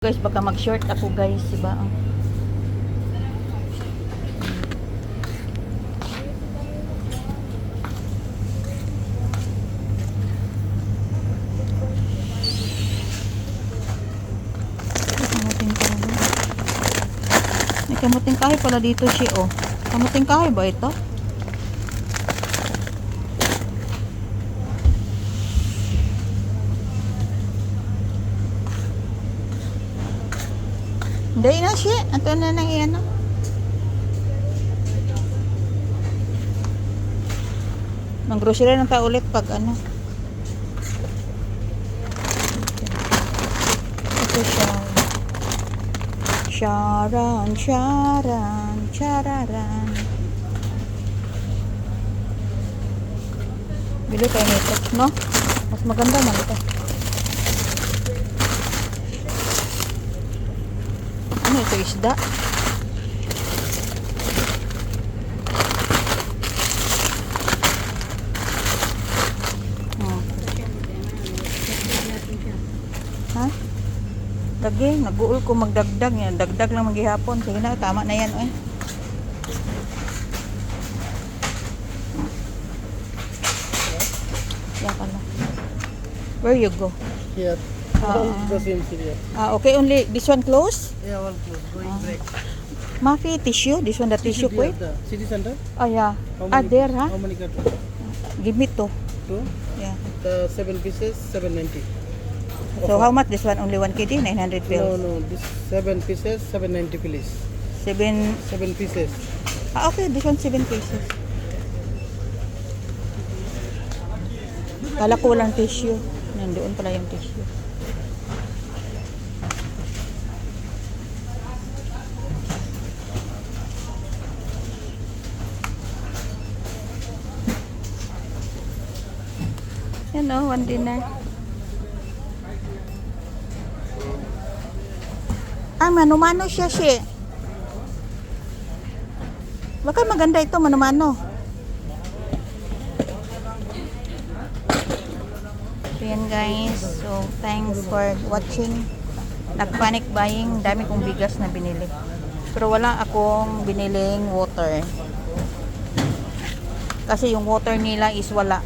Guys, baka mag-short ako guys, diba? Kamuting kahoy. Pala dito siya, oh. Kamuting kahoy ba ito? Hindi na siya. Ato na nang iyan. oh. Mang-grocery na tayo ulit pag ano. Ito siya. Sharan, sharan, chararan. Bili tayo nito, no? Mas maganda man ito. Ito, isda? Hmm. Ha? Dagi, nag-uul ko magdagdag yan. Dagdag lang maghihapon. Sige na, tama na yan. Eh. Ka na. Where you go? Here. All the same. Ah, okay, only this one close? Yeah, one close. Going Ah. break. Mafi, tissue? This one the tissue quick? City center. Oh, yeah. How Ah, many- there, ha? How many cartons? Give me two. Two. Yeah. The seven pieces, seven ninety. So, how much this one? Only 1 kg? 900 No, pills? no. This seven pieces, seven ninety please. Seven... Seven pieces. Ah, okay. This one, 7 pieces. Kala ko walang tissue. Nandoon pala yung tissue. Yan o, one dinner. Ah, mano-mano siya siya. Baka maganda ito, mano-mano. So yan guys. So thanks for watching. Nag-panic buying. Dami kong bigas na binili. Pero wala akong biniling water. Kasi yung water nila is wala.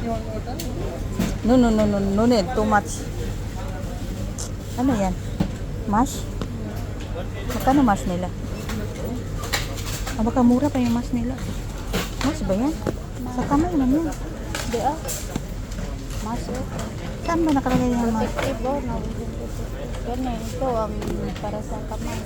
No, no, no, no, no need. Too much. Ano yan? Mash? Magkano mash nila? Ah, baka mura pa yung mash nila. Mash ba yan? Sa kamay man yan. Di ah. Masuk. Saan ba nakalagay yung mash? Oh, na. Ganun, ito ang para sa kamay.